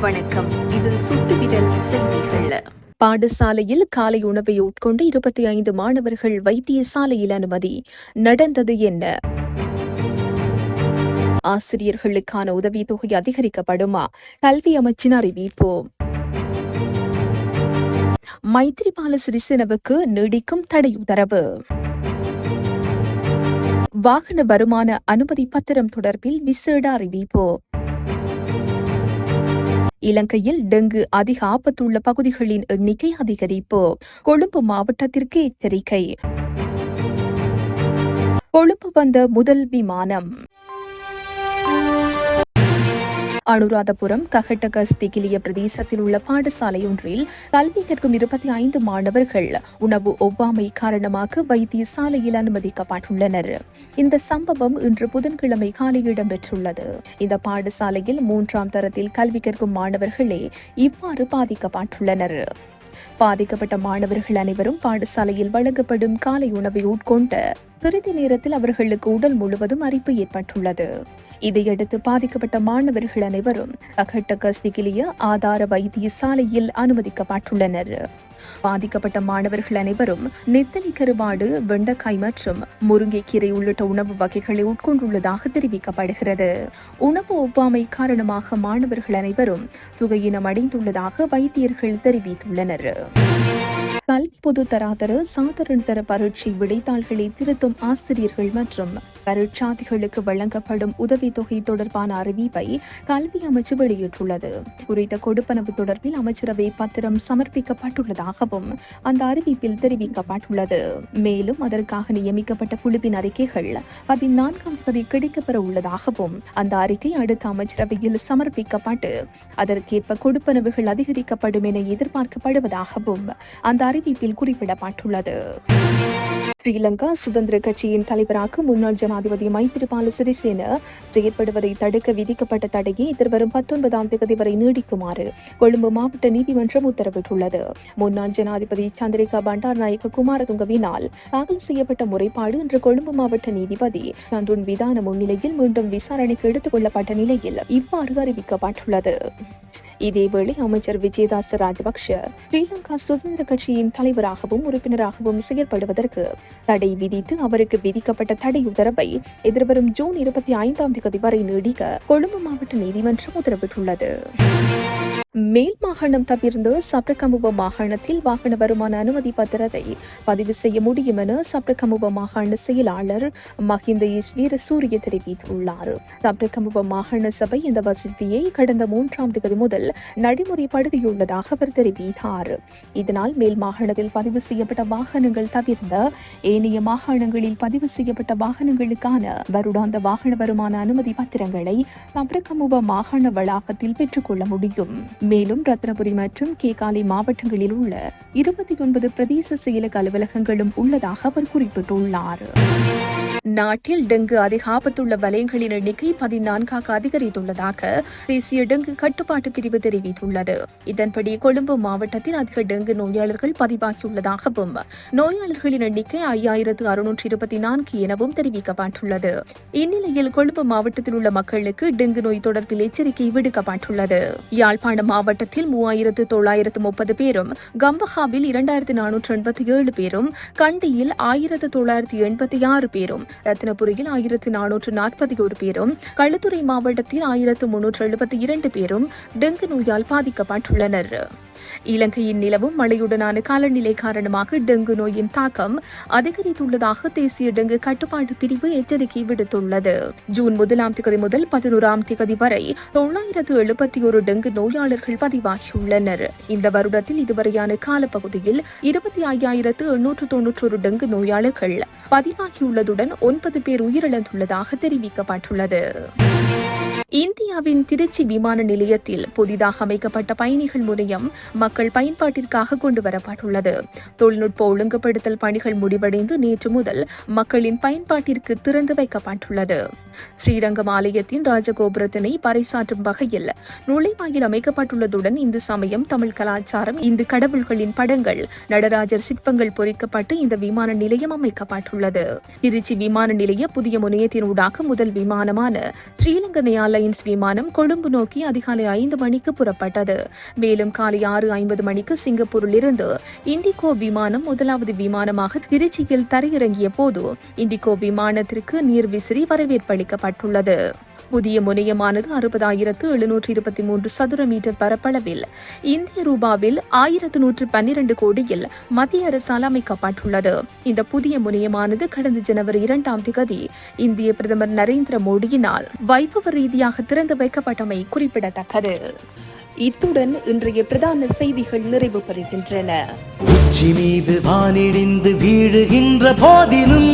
வணக்கம். இது செய்திகள் பாடசாலையில் காலை உணவை உட்கொண்டு இருபத்தி ஐந்து மாணவர்கள் வைத்தியசாலையில் அனுமதி. நடந்தது என்ன? ஆசிரியர்களுக்கான உதவித்தொகை அதிகரிக்கப்படுமா? கல்வி அமைச்சின் அறிவிப்பு. மைத்ரிபால சிறிசேனவுக்கு நீடிக்கும் தடை உத்தரவு. வாகன வருமான அனுமதி பத்திரம் தொடர்பில் விசேட அறிவிப்பு. இலங்கையில் டெங்கு அதிக ஆபத்துள்ள பகுதிகளின் எண்ணிக்கை அதிகரிப்பு. கொழும்பு மாவட்டத்திற்கு எச்சரிக்கை. கொழும்பு வந்த முதல் விமானம். அனுராதபுரம் ககட்டகஸ் திகிலிய பிரதேசத்தில் உள்ள பாடசாலை ஒன்றில் கல்வி கற்கும் இருபத்தி ஐந்து மாணவர்கள் உணவு ஒவ்வாமை காரணமாக வைத்தியசாலையில் அனுமதிக்கப்பட்டுள்ளனர். இந்த சம்பவம் இன்று புதன்கிழமை காலை இடம்பெற்றுள்ளது. இந்த பாடசாலையில் மூன்றாம் தரத்தில் கல்வி கற்கும் மாணவர்களே இவ்வாறு பாதிக்கப்பட்டுள்ளனர். பாதிக்கப்பட்ட மாணவர்கள் அனைவரும் பாடசாலையில் வழங்கப்படும் காலை உணவை உட்கொண்ட சிறிது நேரத்தில் அவர்களுக்கு உடல் முழுவதும் அரிப்பு ஏற்பட்டுள்ளது. இதையடுத்து பாதிக்கப்பட்ட மாணவர்கள் அனைவரும் அகட்டக சிகிலிய ஆதார வைத்தியசாலையில் அனுமதிக்கப்பட்டுள்ளனர். பாதிக்கப்பட்ட மாணவர்கள் அனைவரும் நெத்தலி கருவாடு வெண்டைக்காய் மற்றும் முருங்கைக்கீரை உள்ளிட்ட உணவு வகைகளை உட்கொண்டுள்ளதாக தெரிவிக்கப்படுகிறது. உணவு ஒவ்வாமை காரணமாக மாணவர்கள் அனைவரும் துகையினம் அடைந்துள்ளதாக வைத்தியர்கள் தெரிவித்துள்ளனர். கல்வி பொது தராதர சாதாரண தர பரீட்சை விடைத்தாள்களை திருத்தும் ஆசிரியர்கள் மற்றும் பரீட்சாதிகளுக்கு வழங்கப்படும் உதவித்தொகை தொடர்பான அறிவிப்பை கல்வி அமைச்சு வெளியிட்டுள்ளது. குறித்த கொடுப்பனவு தொடர்பில் அமைச்சரவை பத்திரம் சமர்ப்பிக்கப்பட்டுள்ளதாகவும் அந்த அறிவிப்பில் தெரிவிக்கப்பட்டுள்ளது. மேலும் அதற்காக நியமிக்கப்பட்ட குழுவின் அறிக்கைகள் பதினான்காம் தேதி கிடைக்கப்பெற உள்ளதாகவும் அந்த அறிக்கை அடுத்த அமைச்சரவையில் சமர்ப்பிக்கப்பட்டு அதற்கேற்ப கொடுப்பனவுகள் அதிகரிக்கப்படும் என எதிர்பார்க்கப்படுவதாகவும் அந்த அறிவிப்பில் குறிப்பிடப்பட்டுள்ளது. ஸ்ரீலங்கா சுதந்திர கட்சியின் தலைவராக முன்னாள் ஜனாதிபதி மைத்திரிபால சிறிசேன செயற்படுவதை தடுக்க விதிக்கப்பட்ட தடையை எதிர்வரும் பத்தொன்பதாம் தேதி வரை நீடிக்குமாறு கொழும்பு மாவட்ட நீதிமன்றம் உத்தரவிட்டுள்ளது. முன்னாள் ஜனாதிபதி சந்திரிகா பண்டார் நாயக்க குமாரதுங்கவினால் தாக்கல் செய்யப்பட்ட முறைப்பாடு இன்று கொழும்பு மாவட்ட நீதிபதி சந்துன் விதான முன்னிலையில் மீண்டும் விசாரணைக்கு எடுத்துக் கொள்ளப்பட்ட நிலையில் இவ்வாறு அறிவிக்கப்பட்டுள்ளது. இதேவேளை அமைச்சர் விஜயதாச ராஜபக்ஷ ஸ்ரீலங்கா சுதந்திர கட்சியின் தலைவராகவும் உறுப்பினராகவும் செயற்படுவதற்கு தடை விதித்து அவருக்கு விதிக்கப்பட்ட தடை உத்தரவை எதிர்வரும் ஜூன் இருபத்தி ஐந்தாம் தேதி வரை நீடிக்க கொழும்பு மாவட்ட நீதிமன்றம் உத்தரவிட்டுள்ளது. மேல் மாகாணம் தவிர்ந்து சப்ரகமுவ மாகாணத்தில் வாகன வருமான அனுமதி பத்திரத்தை பதிவு செய்ய முடியும் என சப்ரகமுவ மாகாண செயலாளர் மஹிந்த எஸ் வீரசூரிய தெரிவித்துள்ளார். சப்ரகமுவ மாகாண சபை இந்த வசதியை கடந்த மூன்றாம் தேதி முதல் நடைமுறைப்படுத்தியுள்ளதாக அவர் தெரிவித்தார். இதனால் மேல் மாகாணத்தில் பதிவு செய்யப்பட்ட வாகனங்கள் தவிர்ந்த ஏனைய மாகாணங்களில் பதிவு செய்யப்பட்ட வாகனங்களுக்கான வருடாந்த வாகன வருமான அனுமதி பத்திரங்களை சப்ரகமுவ மாகாண வளாகத்தில் பெற்றுக்கொள்ள முடியும். மேலும் ரத்னபுரி மற்றும் கேகாலை மாவட்டங்களில் உள்ள இருபத்தி ஒன்பது பிரதேச செயலக அலுவலகங்களும் உள்ளதாக அவர் குறிப்பிட்டுள்ளார். நாட்டில் டெங்கு அதிக ஆபத்துள்ள வலயங்களின் எண்ணிக்கை பதினான்காக அதிகரித்துள்ளதாக தேசிய டெங்கு கட்டுப்பாட்டு பிரிவு தெரிவித்துள்ளது. இதன்படி கொழும்பு மாவட்டத்தில் அதிக டெங்கு நோயாளர்கள் பதிவாகியுள்ளதாகவும் நோயாளர்களின் எண்ணிக்கை ஐயாயிரத்து அறுநூற்று இருபத்தி நான்கு எனவும் தெரிவிக்கப்பட்டுள்ளது. இந்நிலையில் கொழும்பு மாவட்டத்தில் உள்ள மக்களுக்கு டெங்கு நோய் தொடர்பில் எச்சரிக்கை விடுக்கப்பட்டுள்ளது. யாழ்ப்பாணம் மாவட்டத்தில் மூவாயிரத்து தொள்ளாயிரத்து முப்பது பேரும் கம்பஹாவில் இரண்டாயிரத்து நானூற்று எண்பத்தி ஏழு பேரும் கண்டியில் ஆயிரத்து தொள்ளாயிரத்து எண்பத்தி ஆறு பேரும் ரத்தினபுரியில் ஆயிரத்தி நானூற்று நாற்பத்தி ஒரு பேரும் களுத்துறை மாவட்டத்தில் ஆயிரத்து முன்னூற்று எழுபத்தி இரண்டு பேரும் டெங்கு நோயால் பாதிக்கப்பட்டுள்ளனர். இலங்கையின் நிலவும் மழையுடனான காலநிலை காரணமாக டெங்கு நோயின் தாக்கம் அதிகரித்துள்ளதாக தேசிய டெங்கு கட்டுப்பாட்டு பிரிவு எச்சரிக்கை விடுத்துள்ளது. ஜூன் முதலாம் திகதி முதல் பதினோராம் திகதி வரை தொள்ளாயிரத்து எழுபத்தி ஒரு டெங்கு நோயாளர்கள் பதிவாகியுள்ளனர். இந்த வருடத்தில் இதுவரையான காலப்பகுதியில் இருபத்தி ஐயாயிரத்து எண்ணூற்று தொன்னூற்றொரு டெங்கு நோயாளர்கள் பதிவாகியுள்ளதுடன் ஒன்பது பேர் உயிரிழந்துள்ளதாக தெரிவிக்கப்பட்டுள்ளது. இந்தியாவின் திருச்சி விமான நிலையத்தில் புதிதாக அமைக்கப்பட்ட பயணிகள் முனையம் மக்கள் பயன்பாட்டிற்காக கொண்டு வரப்பட்டுள்ளது. தொழில்நுட்ப ஒழுங்குபடுத்தல் பணிகள் முடிவடைந்து நேற்று முதல் மக்களின் பயன்பாட்டிற்கு திறந்து வைக்கப்பட்டுள்ளது. ஸ்ரீரங்கம் ஆலயத்தின் ராஜகோபுரத்தினை பறைசாற்றும் வகையில் நுழைவாயில் அமைக்கப்பட்டுள்ளதுடன் இந்து சமயம் தமிழ் கலாச்சாரம் இந்து கடவுள்களின் படங்கள் நடராஜர் சிற்பங்கள் பொறிக்கப்பட்டு இந்த விமான நிலையம் அமைக்கப்பட்டுள்ளது. திருச்சி விமான நிலைய புதிய முனையத்தினூடாக முதல் விமானமான ஸ்ரீலங்கனையால ரிலையன்ஸ் விமானம் கொழும்பு நோக்கி அதிகாலை ஐந்து மணிக்கு புறப்பட்டது. மேலும் காலை ஆறு ஐம்பது மணிக்கு சிங்கப்பூரிலிருந்து இண்டிகோ விமானம் முதலாவது விமானமாக திருச்சியில் தரையிறங்கிய போது இண்டிகோ விமானத்திற்கு நீர் விசிறி வரவேற்பளிக்கப்பட்டுள்ளது புதிய முனையமானது அறுபதாயிரத்து எழுநூற்று இருபத்தி மூன்று சதுர மீட்டர் பரப்பளவில். இந்திய ரூபாவில் ஆயிரத்து நூற்று பன்னிரண்டு கோடியில் மத்திய அரசால் அமைக்கப்பட்டுள்ளது. இந்த புதிய முனையமானது கடந்த ஜனவரி இரண்டாம் திகதி இந்திய பிரதமர் நரேந்திர மோடியினால் வைபவ ரீதியாக திறந்து வைக்கப்பட்டமை குறிப்பிடத்தக்கது. இத்துடன் இன்றைய பிரதான செய்திகள் நிறைவு பெறுகின்றன. உச்சி மீது வானிடிந்து வீழுகின்ற போதிலும்